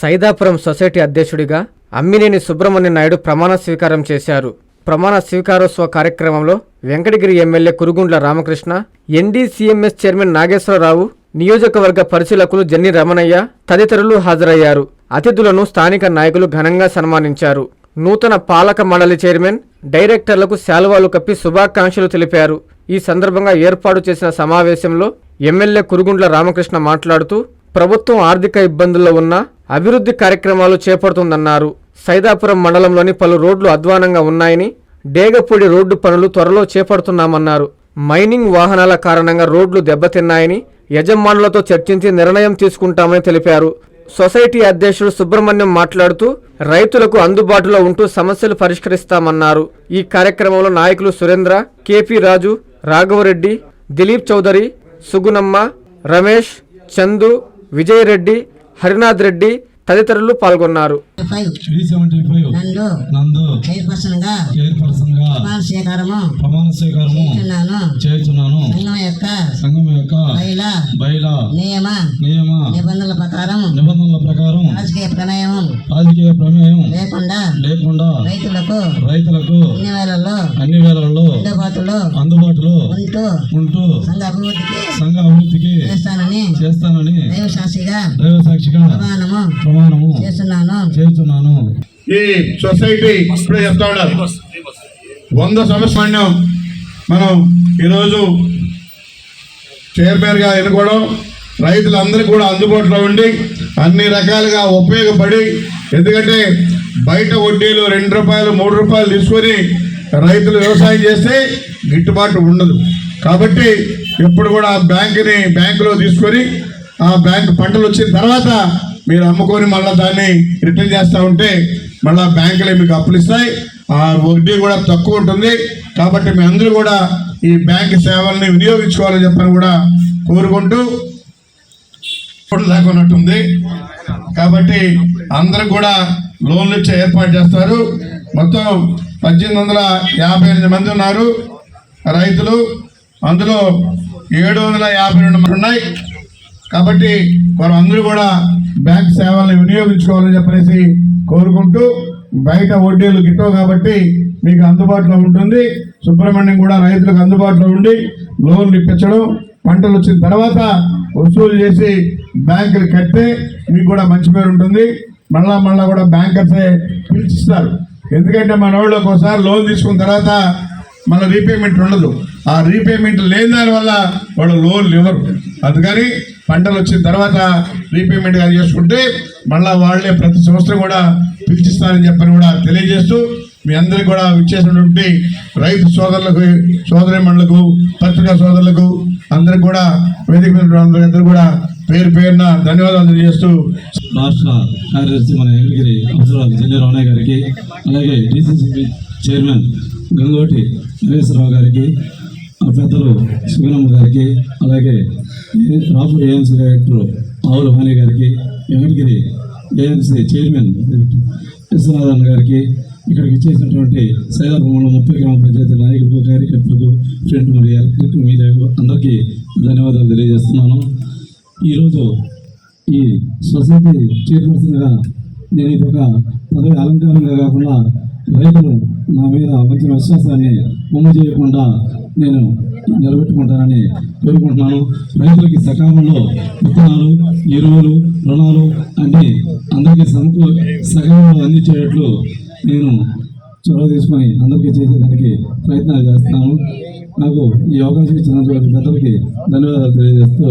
Saidapuram society అధ్యక్షుడిగా అమ్మినేని సుబ్రహ్మణ్య నాయుడు ప్రమాణ స్వీకారం చేశారు. ప్రమాణ స్వీకారోత్సవ కార్యక్రమంలో Venkatagiri MLA Kurugundla Ramakrishna NDCMS chairman Nageswararao నియోజకవర్గ పరిశీలకులు జన్ని రమణయ్య తదితరులు హాజరయ్యారు. అతిథులను స్థానిక నాయకులు ఘనంగా సన్మానించారు. నూతన పాలక మండలి చైర్మన్ డైరెక్టర్లకు శాలువాలు కప్పి శుభాకాంక్షలు తెలిపారు. ఈ సందర్భంగా ఏర్పాటు చేసిన సమావేశంలో ఎమ్మెల్యే కురుగుండ్ల రామకృష్ణ మాట్లాడుతూ ప్రభుత్వం ఆర్థిక ఇబ్బందుల్లో ఉన్న అభివృద్ధి కార్యక్రమాలు చేపడుతుందన్నారు. సైదాపురం మండలంలోని పలు రోడ్లు అధ్వానంగా ఉన్నాయని డేగపూడి రోడ్డు పనులు త్వరలో చేపడుతున్నామన్నారు. మైనింగ్ వాహనాల కారణంగా రోడ్లు దెబ్బతిన్నాయని యజమానులతో చర్చించి నిర్ణయం తీసుకుంటామని తెలిపారు. సొసైటీ అధ్యక్షుడు సుబ్రహ్మణ్యం మాట్లాడుతూ రైతులకు అందుబాటులో ఉంటూ సమస్యలు పరిష్కరిస్తామన్నారు. ఈ కార్యక్రమంలో నాయకులు సురేంద్ర కేపీ రాజు రాఘవరెడ్డి దిలీప్ చౌదరి సుగుణమ్మ రమేష్ చందు విజయరెడ్డి హరినాథ్ రెడ్డి తదితరులు పాల్గొన్నారు. ఫైవ్ నందు చైర్పర్సన్గా చైర్పర్సన్గా ప్రమాణ స్వీకారము ప్రమాణ స్వీకారము చేస్తున్నాను. చేస్తున్నాను. సంఘం యొక్క సంఘం యొక్క మహిళ బయల నియమ. నియమ. నిబంధనల ప్రకారం. నిబంధనల ప్రకారం. రాజకీయ ప్రణయం. రాజకీయ ప్రమేయం. లేకుండా లేకుండా రైతులకు రైతులకు అన్ని వేళల్లో అన్ని వేళల్లో అందుబాటులో అందుబాటులో ఉంటూ ఉంటూ సంఘ అభివృద్ధికి సంఘ అభివృద్ధికి చేస్తానని చేస్తానని దైవ సాక్షిగా దైవ సాక్షిగా ప్రమాణము ప్రమాణము చేస్తున్నాను. చేస్తున్నాను ఈ సొసైటీ ఇప్పుడే చెప్తా ఉన్నారు వంద సంవత్సరం మనం ఈరోజు చైర్మన్గా ఎన్నుకోవడం రైతులందరికీ కూడా అందుబాటులో ఉండి అన్ని రకాలుగా ఉపయోగపడి ఎందుకంటే బయట వడ్డీలు రెండు రూపాయలు మూడు రూపాయలు తీసుకొని రైతులు వ్యవసాయం చేస్తే గిట్టుబాటు ఉండదు. కాబట్టి ఎప్పుడు కూడా ఆ బ్యాంకుని బ్యాంకులో తీసుకొని ఆ బ్యాంకు పంటలు వచ్చిన తర్వాత మీరు అమ్ముకొని మళ్ళీ దాన్ని రిటర్న్ చేస్తూ ఉంటే మళ్ళీ బ్యాంకులే మీకు అప్పులు ఇస్తాయి. ఆ వడ్డీ కూడా తక్కువ ఉంటుంది. కాబట్టి మీ అందరూ కూడా ఈ బ్యాంక్ సేవల్ని వినియోగించుకోవాలని చెప్పని కూడా కోరుకుంటూ దాకున్నట్టుంది దాకా ఉన్నట్టుంది. కాబట్టి అందరూ కూడా లోన్లు ఇచ్చే ఏర్పాటు చేస్తారు. మొత్తం పద్దెనిమిది వందల యాభై ఎనిమిది మంది ఉన్నారు. రైతులు అందులో ఏడు వందల యాభై రెండు మంది ఉన్నాయి. కాబట్టి వారు అందరూ కూడా బ్యాంక్ సేవల్ని వినియోగించుకోవాలని చెప్పనేసి కోరుకుంటూ బయట వడ్డీలు గిట్టవు కాబట్టి మీకు అందుబాటులో ఉంటుంది. సుబ్రహ్మణ్యం కూడా రైతులకు అందుబాటులో ఉండి లోన్లు ఇప్పించడం పంటలు వచ్చిన తర్వాత వసూలు చేసి బ్యాంకులు కడితే మీకు కూడా మంచి పేరు ఉంటుంది. మళ్ళా మళ్ళా కూడా బ్యాంకర్సే పిలిచిస్తారు ఎందుకంటే మన వాళ్ళు ఒకసారి లోన్ తీసుకున్న తర్వాత మళ్ళీ రీపేమెంట్ ఉండదు. ఆ రీపేమెంట్ లేని దాని వల్ల వాళ్ళు లోన్లు ఇవ్వరు. అందుకని పంటలు వచ్చిన తర్వాత రీపేమెంట్ కానీ చేసుకుంటే మళ్ళా వాళ్ళే ప్రతి సంవత్సరం కూడా పిలిచిస్తారని చెప్పని కూడా తెలియజేస్తూ మీ అందరికి కూడా ఇచ్చేసినటువంటి రైతు సోదరులకు సోదరిమణులకు పత్రికా సోదరులకు అందరికి కూడా వేదిక అందరూ కూడా పేరు పేరున ధన్యవాదాలు తెలియజేస్తూ రాష్ట్ర కార్యదర్శి మన వెంకటగిరి అవసరాలు జల్లి గారికి అలాగే డిసిసిబి చైర్మన్ గంగోటి నాగేశ్వరరావు గారికి పెద్దలు శివనమ్మ గారికి అలాగే రాపూర్ ఏఎంసీ డైరెక్టర్ ఆవుల వాణి గారికి వెంకటగిరి ఏఎంసీ చైర్మన్ విశ్వనాథన్ గారికి ఇక్కడికి ఇచ్చేసినటువంటి సైదాపురంలో ముప్పై గ్రామ పంచాయతీ నాయకులకు కార్యకర్తలకు ఫ్రెండ్ మరియు ఎలక్ట్రిక్ మీడియాకు అందరికీ ధన్యవాదాలు తెలియజేస్తున్నాను. ఈరోజు ఈ సొసైటీ చైర్పర్సన్గా నేను ఇది ఒక పదవి అలంకారంగా కాకుండా రైతులు నా మీద మంచి విశ్వాసాన్ని ఒమ్ము చేయకుండా నేను నిలబెట్టుకుంటానని కోరుకుంటున్నాను. రైతులకి సకాలంలో విత్తనాలు ఎరువులు రుణాలు అన్ని అందరికీ సమకూ సకాలంలో అందించేటట్లు నేను చొరవ తీసుకొని అందరికీ చేసేదానికి ప్రయత్నాలు చేస్తున్నాను నాకు ఈ అవకాశం ఇచ్చినందుకు పెద్దలకి ధన్యవాదాలు తెలియజేస్తూ